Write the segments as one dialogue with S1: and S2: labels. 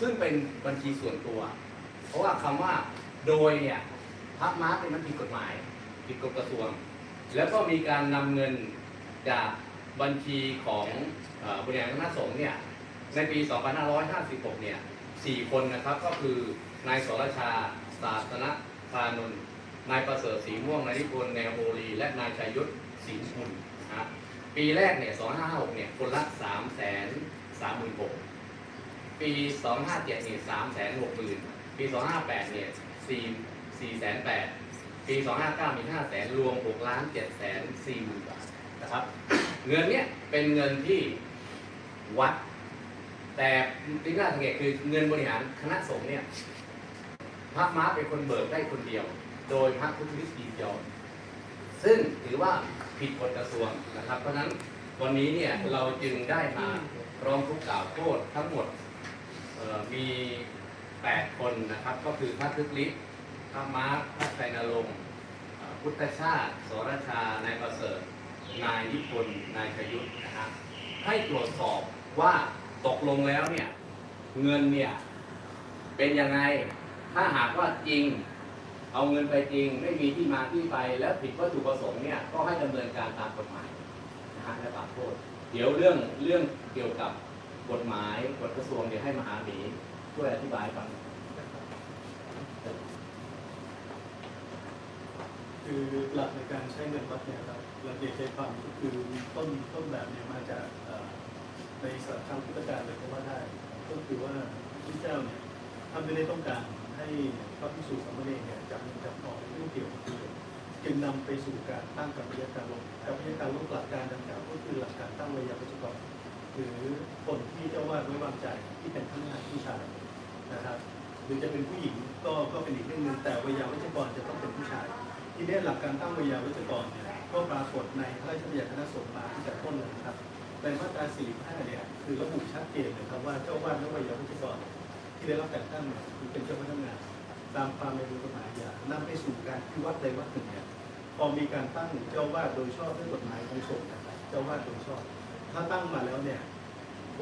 S1: ซึ่งเป็นบัญชีส่วนตัว เพราะว่าคำว่าโดยเนี่ยพระมาร์กเป็นมันผิดกฎหมายผิดกฎกระทรวง แล้วก็มีการนำเงินจากบัญชีของบริหารคณะสงฆ์เนี่ยในปี 2556 เนี่ยสี่คนนะครับก็คือนายสรชาศาสนพานนท์นายประเสริฐศรีม่วงนายนิพนธ์แนวโอรี และนายชัยยุทธศรีคุณนะปีแรกเนี่ย 2556 เนี่ย คนละ 3 3 3 6 0 0 0 ปี 257เนี่ย3 6 0 0 0 0ปี 258เนี่ย4 4 8 0 0 0ปี 259 มี5 0 0 0 0รวม6ล้าน7 4 0 0 0 0บาทนะครับ เงินเนี้ยเป็นเงินที่วัด แต่ที่น่าสังเกตคือเงินบริหารคณะสงฆ์เนี่ยพระม้าเป็นคนเบิกได้คนเดียว โดยพระพุทธฤทธิ์ยินยอมซึ่งถือว่าผิดกฎกระทรวงนะครับ เพราะฉะนั้นวันนี้เนี่ยเราจึงได้มาร้องทุกข์กล่าวโทษทั้งหมด มี8คนนะครับ ก็คือพระทึกฤทธิ์พระม้าพระชัยนรงค์พุทธชาติสรชา นายประเสริฐ นายนิพนธ์นายชยุทธนะครับให้ตรวจสอบว่าตกลงแล้วเนี่ย เงินเนี่ย เป็นยังไง ถ้าหากว่าจริง เอาเงินไปจริง ไม่มีที่มาที่ไป แล้วผิดวัตถุประสงค์เนี่ย ก็ให้ดำเนินการตามกฎหมายนะฮะและปรับโทษ เดี๋ยวเรื่องเรื่องเกี่ยวกับ กฎหมายกฎกระทรวงเดี๋ยวให้มหาหมีช่วยอธิบายฟัง
S2: คือหลักในการใช้เงินวัดเนี่ยครับหลักเดียใจความก็คือต้นต้นแบบเนี่ยมาจากเอ่อในสถานพุทธการเลยก็ว่าได้ ก็คือว่าพระเจ้าเนี่ยท่านไม่ได้ต้องการให้พระภิกษุสามเณรเนี่ยจับจับทองไม่เกี่ยวกับที่เลยจึงนำไปสู่การตั้งกับวิยาการลงกับวิยาการลงหลักการดังกล่าวก็คือหลักการตั้งวิทยาปัจจุบัน หรือคนที่เจ้าวาดไว้วางใจที่เป็นทั้งทหารผู้ชายนะครับหรือจะเป็นผู้หญิงก็ก็เป็นอีกเรื่องหนึ่งแต่วิยาวัจกรจะต้องเป็นผู้ชาย ทีนี้หลักการตั้งวิยาวัจกรเนี่ยก็ปรากฏในพระราชบัญญัติคณะสงฆ์มาตั้งแต่ต้นเลยนะครับในมาตรา45เนี่ยคือระบุชัดเจนเลยครับว่าเจ้าวาดและวิยาวัจกรที่ได้รับแต่งตั้งเนี่ยคือเป็นเจ้าพนักงานตามความในกฎหมายอย่านำไปสู่การที่วัดใดวัดหนึ่งเนี่ยพอมีการตั้งเจ้าวาดโดยชอบด้วยกฎหมายของสงฆ์นะครับเจ้าวาดโดยชอบ ถ้าตั้งมาแล้วเนี่ย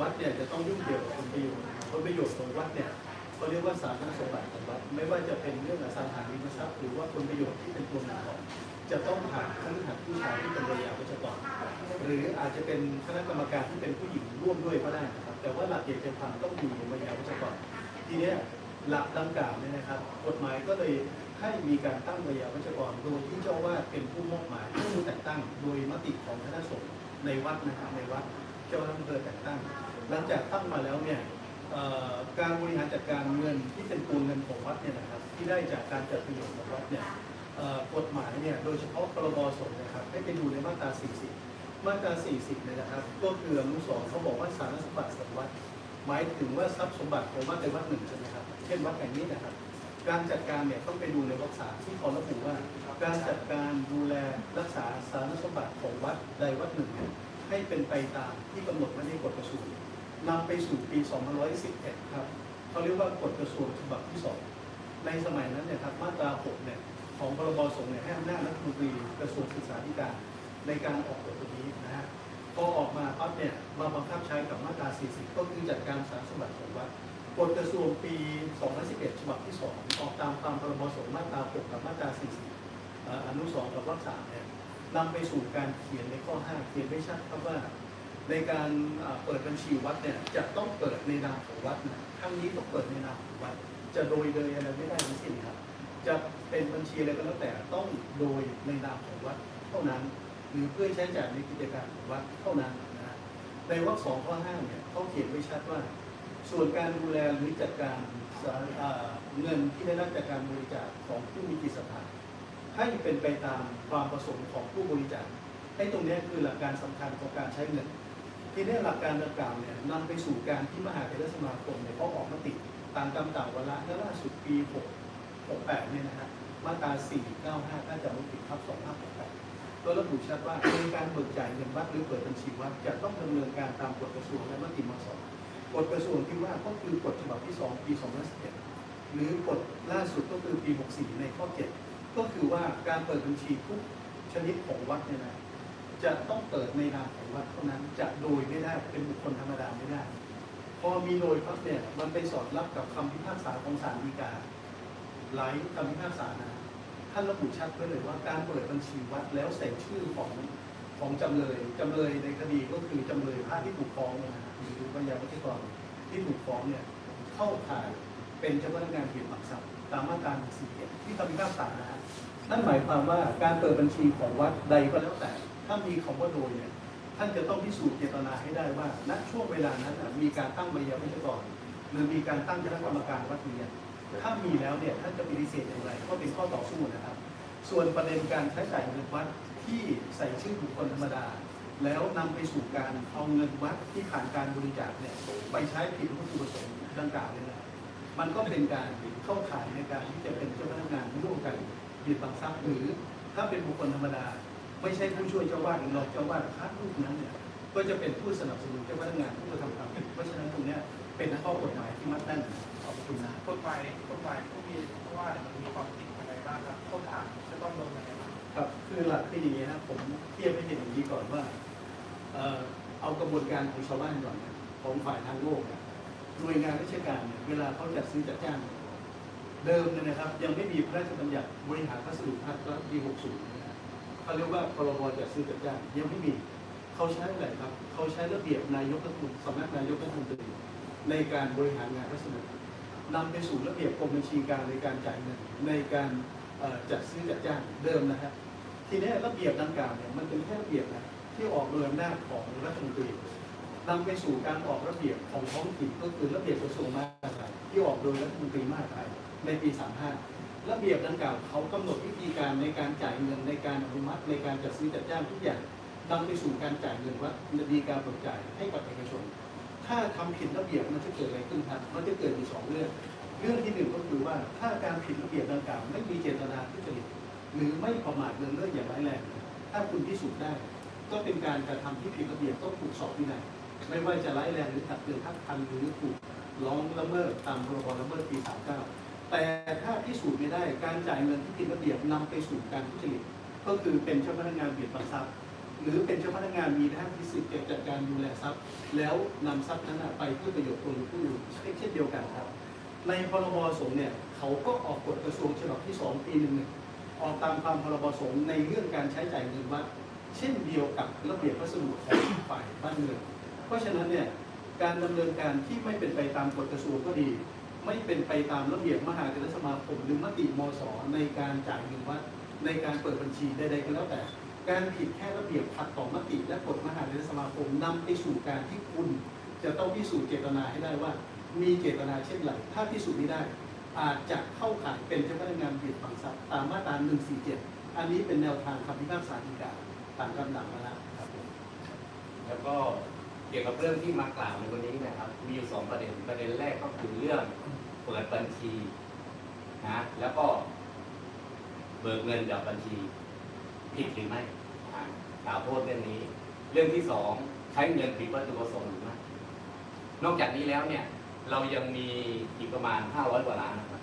S2: วัดเนี่ยจะต้องยุ่งเกี่ยวกับผลประโยชน์ผลประโยชน์ของวัดเนี่ยเขาเรียกว่าสาธารณสมบัติของวัดไม่ว่าจะเป็นเรื่องอสังหาริมทรัพย์หรือว่าผลประโยชน์ที่เป็นตัวเงินของจะต้องผ่านคณะหัดผู้ชายที่เป็นระยะวัชกรหรืออาจจะเป็นคณะกรรมการที่เป็นผู้หญิงร่วมด้วยก็ได้นะครับ แต่ว่าหลักเกณฑ์ความต้องอยู่ในระยะวัชกรทีเนี้ยหลักดังกล่าวเนี่ยนะครับ กฎหมายก็เลยให้มีการตั้งระยะวัชกรโดยที่เจ้าวาดเป็นผู้มอบหมายผู้แต่งตั้ง โดยมติของคณะสงฆ์ ในวัดนะครับในวัดเจ้าคณะอำเภอแต่งตั้ง หลังจากตั้งมาแล้วเนี่ยเอ่อการบริหารจัดการเงินที่เป็นตัวเงินของวัดเนี่ยนะครับที่ได้จากการจัดประโยชน์ของวัดเนี่ยเอ่อกฎหมายเนี่ยโดยเฉพาะพรบสงฆ์นะครับให้ไปดูในมาตรา 40 มาตรา 40เนี่ยนะครับ ก็คืออนุสรณ์เขาบอกว่าสารสมบัติของวัด หมายถึงว่าทรัพย์สมบัติของวัดใดวัดหนึ่งใช่ไหมครับเช่นวัดแห่งนี้นะครับ การจัดการเนี่ยต้องไปดูในวรรคสามที่เขาระบุว่า การจัดการดูแลรักษาสารสมบัติของวัดใดวัดหนึ่ง ให้เป็นไปตามที่กำหนดไว้ในกฎกระทรวงนำไปสู่ปี 2511 ครับเขาเรียกว่ากฎกระทรวงฉบับที่สองในสมัยนั้นเนี่ยครับมาตรา 6 เนี่ยของพรบสงฆ์เนี่ยให้อำนาจรัฐมนตรีกระทรวงศึกษาธิการในการออกกฎตัวนี้นะฮะพอออกมาปั๊บเนี่ยมาบังคับใช้กับมาตรา 40 ก็คือจัดการสารสมบัติของวัดกฎกระทรวงปี 2011 ฉบับที่ 2 ออกตามความพรบสงฆ์มาตรา 6 กับมาตรา 40 อนุสรณ์กับวรรคสามเนี่ยนำไปสู่การเขียนในข้อ 5 เขียนไว้ชัดครับว่าในการเปิดบัญชีวัดเนี่ยจะต้องเปิดในนามของวัดนะทั้งนี้ต้องเปิดในนามของวัด จะโดยเลยอะไรไม่ได้ทั้งสิ้นครับ จะเป็นบัญชีอะไรก็แล้วแต่ต้องโดยในนามของวัดเท่านั้น หรือเพื่อใช้จ่ายในกิจการของวัดเท่านั้นนะฮะในวรรคสองข้อห้าเนี่ยเขาเขียนไว้ชัดว่า ส่วนการดูแลหรือจัดการเงินที่ได้รับจากการบริจาคของผู้มีจิตศรัทธา ให้เป็นไปตามความประสงค์ของผู้บริจาคให้ตรงนี้คือหลักการสำคัญของการใช้เงิน ทีนี้หลักการดังกล่าวเนี่ยนำไปสู่การที่มหาเถรสมาคมเนี่ยเขาออกมติตามคำกล่าววาระและล่าสุดปี 6 68 เนี่ยนะฮะมาตรา 495ถ้าจะไม่ผิดครับ 2568ก็ระบุชัดว่าในการเบิกจ่ายเงินวัดหรือเปิดบัญชีวัดจะต้องดำเนินการตามกฎกระทรวงและมติมสกฎกระทรวงที่ว่าก็คือกฎฉบับที่ 2 ปี 2011หรือกฎล่าสุดก็คือปี 64 ในข้อ 7 ก็คือว่าการเปิดบัญชีทุกชนิดของวัดเนี่ยนะจะต้องเปิดในนามของวัดเท่านั้น จะโดยไม่ได้เป็นบุคคลธรรมดาไม่ได้ พอมีโดยปั๊บเนี่ยมันไปสอดรับกับคำพิพากษาของศาลฎีกาหลายคำพิพากษานะท่านระบุชัดไว้เลยว่าการเปิดบัญชีวัดแล้วใส่ชื่อของของจำเลยจำเลยในคดีก็คือจำเลยภาคที่ถูกฟ้องนี่ยนะหรือวิญาณวัตถุกรที่ถูกฟ้องเนี่ยเข้าข่ายเป็นเจ้าพนักงานผิดหลักทรัพย์ ตามมาตรา147ที่คำพิพากษานะฮะนั่นหมายความว่าการเปิดบัญชีของวัดใดก็แล้วแต่ ถ้ามีคำว่าโดยเนี่ยท่านจะต้องพิสูจน์เจตนาให้ได้ว่าณช่วงเวลานั้นน่ะมีการตั้งวิยาวิจกรหรือมีการตั้งคณะกรรมการวัดเรียนถ้ามีแล้วเนี่ยท่านจะปฏิเสธอย่างไรก็เป็นข้อต่อสู้นะครับ ส่วนประเด็นการใช้จ่ายเงินวัดที่ใส่ชื่อบุคคลธรรมดา แล้วนำไปสู่การเอาเงินวัดที่ผ่านการบริจาคเนี่ยไปใช้ผิดวัตถุประสงค์ดังกล่าวเนี่ยนะ มันก็เป็นการเข้าข่ายในการที่จะเป็นเจ้าพนักงานร่วมกันบิดบังทรัพย์หรือถ้าเป็นบุคคลธรรมดา ไม่ใช่ผู้ช่วยเจ้าวาดหรือรองเจ้าวาดพระรูปนั้นเนี่ยก็จะเป็นผู้สนับสนุนเจ้าพนักงานผู้กระทำความผิดเพราะฉะนั้นตรงเนี้ยเป็นข้อกฎหมายที่มัดแน่นขอบคุณนะ
S3: กฎหมายกฎหมายผู้มีเพราะว่ามันมีความผิดอะไรบ้างครับต้นทางจะต้องลงยังไงบ้าง
S2: ครับคือหลักคืออย่างนี้นะผมเทียบให้เห็นอย่างนี้ก่อนว่าเอ่อเอากระบวนการของชาวบ้านก่อนนะของฝ่ายทางโลกเนี่ย หน่วยงานราชการเนี่ยเวลาเขาจัดซื้อจัดจ้าง เดิมเนี่ยนะครับ ยังไม่มีพระราชบัญญัติบริหารพัสดุพัฒน์ปี 60นะครับเขาเรียกว่าพรบจัดซื้อจัดจ้างยังไม่มีเขาใช้อะไรครับเขาใช้ระเบียบนายกรัฐมนตรีสำนักนายกรัฐมนตรีในการบริหารงานพัสดุนำไปสู่ระเบียบกรมบัญชีการในการจ่ายเงินในการจัดซื้อจัดจ้างเดิมนะครับทีนี้ระเบียบดังกล่าวเนี่ยมันเป็นแค่ระเบียบนะที่ออกโดยอำนาจของรัฐมนตรี นำไปสู่การออกระเบียบของท้องถิ่นก็คือระเบียบกระทรวงมหาดไทยที่ออกโดยรัฐมนตรีมหาดไทยในปี 35 ระเบียบดังกล่าวเขากำหนดวิธีการในการจ่ายเงินในการอนุมัติในการจัดซื้อจัดจ้างทุกอย่างนำไปสู่การจ่ายเงินวัดดีการเบิกจ่ายให้กับเอกชน ถ้าทำผิดระเบียบมันจะเกิดอะไรขึ้นครับมันจะเกิดอยู่สองเรื่อง เรื่องที่หนึ่งก็คือว่าถ้าการผิดระเบียบดังกล่าวไม่มีเจตนาทุจริตหรือไม่ประมาทเลินเล่ออย่างร้ายแรง ถ้าคุณพิสูจน์ได้ ก็เป็นการกระทำที่ผิดระเบียบต้องถูกสอบวินัย ไม่ว่าจะร้ายแรงหรือตักเตือนทักทันหรือถูกร้องละเมิดตามพรบละเมิดปี39แต่ถ้าพิสูจน์ไม่ได้การจ่ายเงินที่ผิดระเบียบนำไปสู่การทุจริตก็คือเป็นเจ้าพนักงานเบียดบังทรัพย์ หรือเป็นเจ้าพนักงานมีหน้าที่สืบเก็บจัดการดูแลทรัพย์ แล้วนำทรัพย์นั้นน่ะไปเพื่อประโยชน์ตนหรือผู้อื่นเช่นเดียวกันครับในพรบสงฆ์เนี่ยเขาก็ออกกฎกระทรวงฉบับที่ 2 ปีหนึ่งหนึ่งออกตามความพรบสงฆ์ในเรื่องการใช้จ่ายเงินวัดเช่นเดียวกับระเบียบพัสดุของฝ่ายบ้านเมือง เพราะฉะนั้นเนี่ยการดำเนินการที่ไม่เป็นไปตามกฎกระทรวงก็ดี ไม่เป็นไปตามระเบียบมหาเถรสมาคมหรือมติมศในการจ่ายเงินวัดในการเปิดบัญชีใดๆก็แล้วแต่ การผิดแค่ระเบียบขัดต่อมติ และกฎมหาเถรสมาคมนำไปสู่การที่คุณจะต้องพิสูจน์เจตนาให้ได้ว่า มีเจตนาเช่นไรถ้าพิสูจน์ไม่ได้ อาจจะเข้าข่ายเป็นเจ้าพนักงานผิดบังทรัพย์ตามมาตรา147 อันนี้เป็นแนวทางคำพิพากษาฎีกาตามลำดับมาแล้วครับผม
S1: แล้วก็ เกี่ยวกับเรื่องที่มากล่าวในวันนี้นะครับ มีอยู่สองประเด็นประเด็นแรกก็คือเรื่องเปิดบัญชีนะแล้วก็เบิกเงินจากบัญชีผิดหรือไม่อ่ากล่าวโทษเรื่องนี้ เรื่องที่สองใช้เงินผิดวัตถุประสงค์หรือไม่นอกจากนี้แล้วเนี่ย เรายังมีอีกประมาณ 500กว่าล้านนะครับ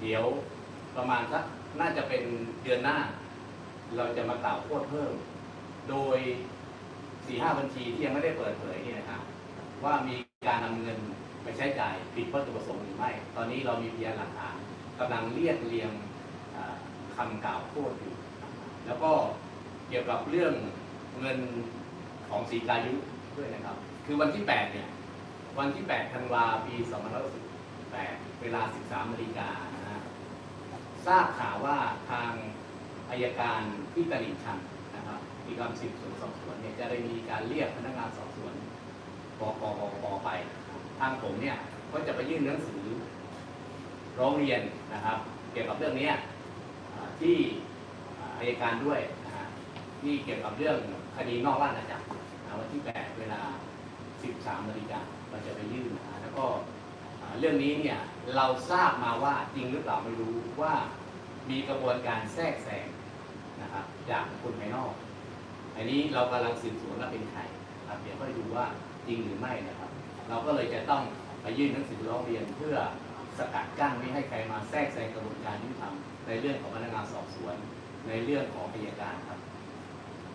S1: เดี๋ยวประมาณสักน่าจะเป็นเดือนหน้า เราจะมากล่าวโทษเพิ่ม โดย สี่ห้าบัญชีที่ยังไม่ได้เปิดเผยนี่นะครับว่ามีการนำเงินไปใช้จ่ายผิดวัตถุประสงค์หรือไม่ ตอนนี้เรามีพยานหลักฐานกำลังเรียกเรียงอ่าคำกล่าวโทษอยู่ แล้วก็เกี่ยวกับเรื่องเงินของสีกายุด้วยนะครับ คือวันที่ 8 เนี่ย วันที่ 8 ธันวาปี2568 เวลา 13นาฬิกานะทราบข่าวว่าทางอายการที่ตลิ่งชัน มีการสืบสวนสอบสวนเนี่ยจะได้มีการเรียกพนักงานสอบสวนปกปปไป ทางผมเนี่ยก็จะไปยื่นหนังสือร้องเรียนนะครับ เกี่ยวกับเรื่องนี้ที่อายการด้วยนะฮะที่เกี่ยวกับเรื่องคดีนอกราชอาณาจักรวันที่ 8 เวลา 13นาฬิกาเราจะไปยื่นนะแล้วก็เรื่องนี้เนี่ยเราทราบมาว่าจริงหรือเปล่าไม่รู้ว่ามีกระบวนการแทรกแซงนะครับจากคนภายนอก อันนี้เรากำลังสืบสวนว่าเป็นใครครับเดี๋ยวค่อยดูว่าจริงหรือไม่นะครับ เราก็เลยจะต้องไปยื่นหนังสือร้องเรียนเพื่อสกัดกั้นไม่ให้ใครมาแทรกแซงกระบวนการยุติธรรมในเรื่องของพนักงานสอบสวน ในเรื่องของอัยการครับ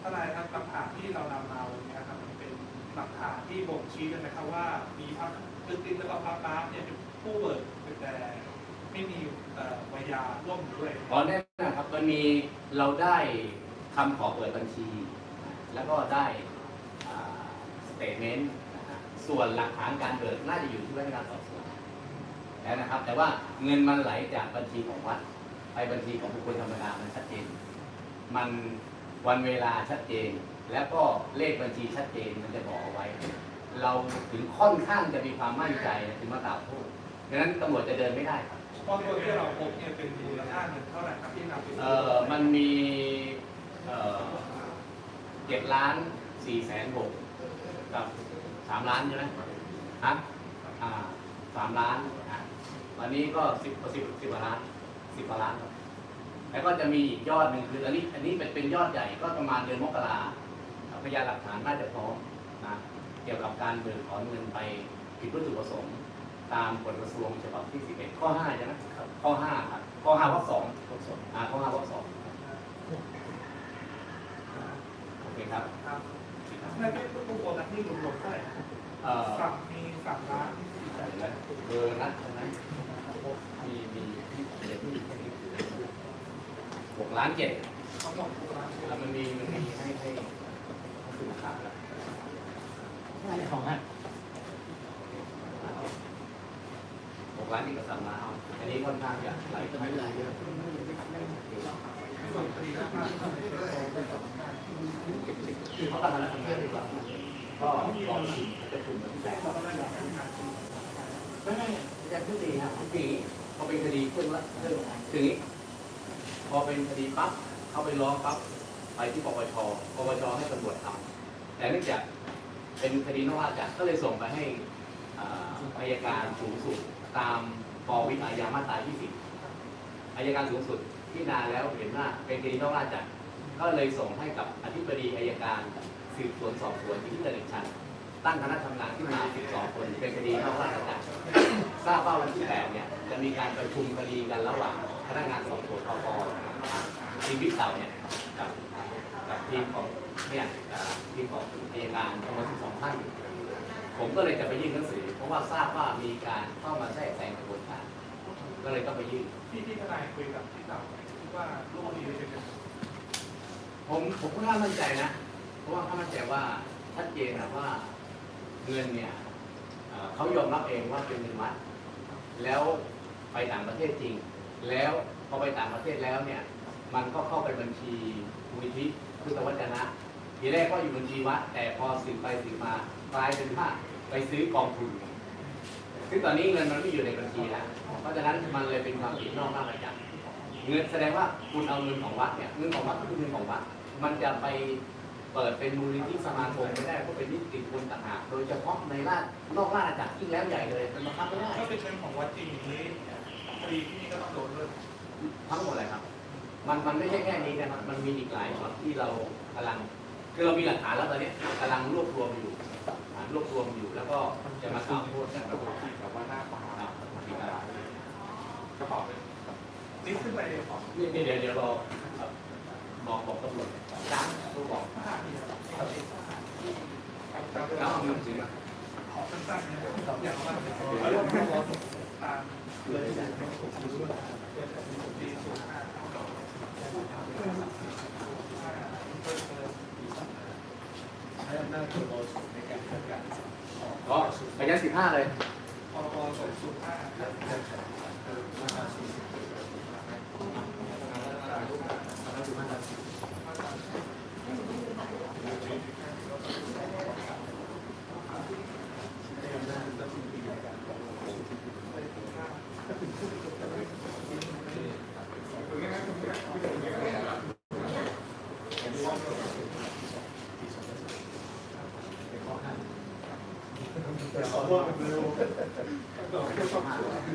S3: ทนายครับหลักฐานที่เรานำมาวันนี้ครับมันเป็นหลักฐานที่บ่งชี้กันนะครับว่ามีพระคือตินแล้วก็พาร์ทเนี่ยเป็นผู้เบิกแต่ไม่มีเอ่อวายาร่วมอยู่ด้วย
S1: ตอนนี้นะครับมันมีเราได้คำขอเปิดบัญชี แล้วก็ได้สเตทเมนต์ส่วนหลักฐานการเบิกน่าจะอยู่ที่พนักงานสอบสวนแล้วนะครับ แต่ว่าเงินมันไหลจากบัญชีของวัด ไปบัญชีของบุคคลธรรมดามันชัดเจน มันวันเวลาชัดเจน แล้วก็เลขบัญชีชัดเจนมันจะบอกเอาไว้ เราถึงค่อนข้างจะมีความมั่นใจถึงมากล่าวโทษดังนั้นตำรวจจะเดินไม่ได้ครับ
S3: เพราะตัวที่เราพบเนี่ยเป็นมูลค่าเงินเท่าไหร่ครับที่นำไป
S1: เอ่อมันมีเอ่อ เจ็ดล้านสี่แสนหกกับสามล้านใช่ไหมฮะอ่าสามล้านอะวันนี้ก็สิบสิบสิบกว่าล้านสิบกว่าล้าน แล้วก็จะมีอีกยอดหนึ่งคืออันนี้อันนี้เป็นเป็นยอดใหญ่ก็ประมาณเดือนมกราพยานหลักฐานน่าจะพร้อมนะเกี่ยวกับการเบิกถอนเงินไปผิดวัตถุประสงค์ตามกฎกระทรวงฉบับที่ 11 ข้อ 5 ใช่ไหมครับข้อ 5 ครับ ข้อ 5 วรรค2
S2: ทดสอบ
S1: อ่าข้อ 5 วรรค2โอ เคครับ
S3: ครับในที่ผู้โอนที่รวมๆเท่าไหร่ครับ
S1: เอ่อ
S3: สามมีสามล้านสี่แสน
S1: เบอร์นัดใช่ไหมมีมีเจ็ดหกล้านเจ็ด
S3: ทั้งหมดหกล้าน
S1: แล้วมันมีมันมีให้ให้สื่อข่าวแล้ว
S2: ของฮะ
S1: หกล้านนี่ก็สามล้านเอาอันนี้ค่อนข้างจะไหลไปไหลเยอะ
S3: ส่วน คื
S1: อเขากำลังทำงานดีกว่าก็รอจะถึงวันที่แปดไม่ไม่จะทุกทีครับทุกทีพอเป็นคดีขึ้นว่าเรื่องคืออย่างนี้พอเป็นคดีปั๊บเข้าไปร้องปั๊บไปที่ปปชปปชให้ตำรวจทำแต่เนื่องจากเป็นคดีนอกราชจักรก็เลยส่งไปให้อาอายการสูงสุดตามปวิอาญามาตรา 20อายการสูงสุด ที่นาแล้วเห็นว่าเป็นคดีนอกราชจักรก็เลยส่งให้กับอธิบดีอายการสืบสวนสอบสวนที่ตลิ่งชัน ตั้งคณะทำงานขึ้นมา 12 คนเป็นคดีนอกราชจักรทราบว่าวันที่ 8 เนี่ยจะมีการประชุมคดีกันระหว่างพนักงานสอบสวนปปทีมวิเต่าเนี่ยกับกับทีมของเนี่ยทีมของอัยการทั้งหมด12ท่าน ผมก็เลยจะไปยื่นหนังสือ เพราะว่าทราบว่ามีการเข้ามาแทรกแซงกระบวนการ ก็เลยต้องไปยื่น
S3: ที่ที่ทนายคุยกับที่เต่าคิด ว่าลูกคดีจะเป็น
S1: ผมผมก็น่ามั่นใจนะ เพราะว่าถ้ามั่นใจว่าชัดเจนนะว่าเงินเนี่ยเอ่อเขายอมรับเองว่าเป็นเงินวัด แล้วไปต่างประเทศจริง แล้วพอไปต่างประเทศแล้วเนี่ย มันก็เข้าไปบัญชีมูลนิธิพุทธวจนะ ทีแรกก็อยู่บัญชีวัด แต่พอสืบไปสืบมากลายเป็นว่าไปซื้อกองทุนซึ่งตอนนี้เงินมันไม่อยู่ในบัญชีแล้วเพราะฉะนั้นมันเลยเป็นความผิดนอกราชอาณาจักร เงินแสดงว่าคุณเอาเงินของวัดเนี่ยเงินของวัดก็คือเงินของวัด มันจะไปเปิดเป็นมูลนิธิสมาคมไม่ได้เพราะเป็นนิติบุญต่างหากโดยเฉพาะในราชนอกราชอาณาจักรยิ่งแล้วใหญ่เลยเป็นบังคับไม่ได้
S3: ถ้าเป็นเงินของวัดจริงอย่างนี้คดีที่นี่ก็ต้องโดนด้วย
S1: ทั้งหมดเลยครับ มันมันไม่ใช่แค่นี้นะครับมันมีอีกหลายช็อตที่เรากำลังคือเรามีหลักฐานแล้วตอนนี้กำลังรวบรวมอยู่อ่ารวบรวมอยู่แล้วก็จะมากล่าวโทษกันครับ
S3: แบบว่าหน้าตา
S1: ครับ
S3: กระเป๋าเลย นี่ขึ้นไปเดี๋ยวของ
S1: นี่เดี๋ยวเดี๋ยวรอครับบอกบอกตำรวจจ้างรู้บอก
S3: ห้าทีครับ
S1: แล้วเงินจริงไหม
S3: ขอสั้นๆนะครับอย่างว่าตามเลยนย์ห้า
S2: ใช้อำนาจส่วนบริสุทธิ์ในการจัดการ
S1: ก็ไปยันสิบห้าเลย
S3: พรบสองศูนย์ห้า
S2: มาตราสี่สิบมา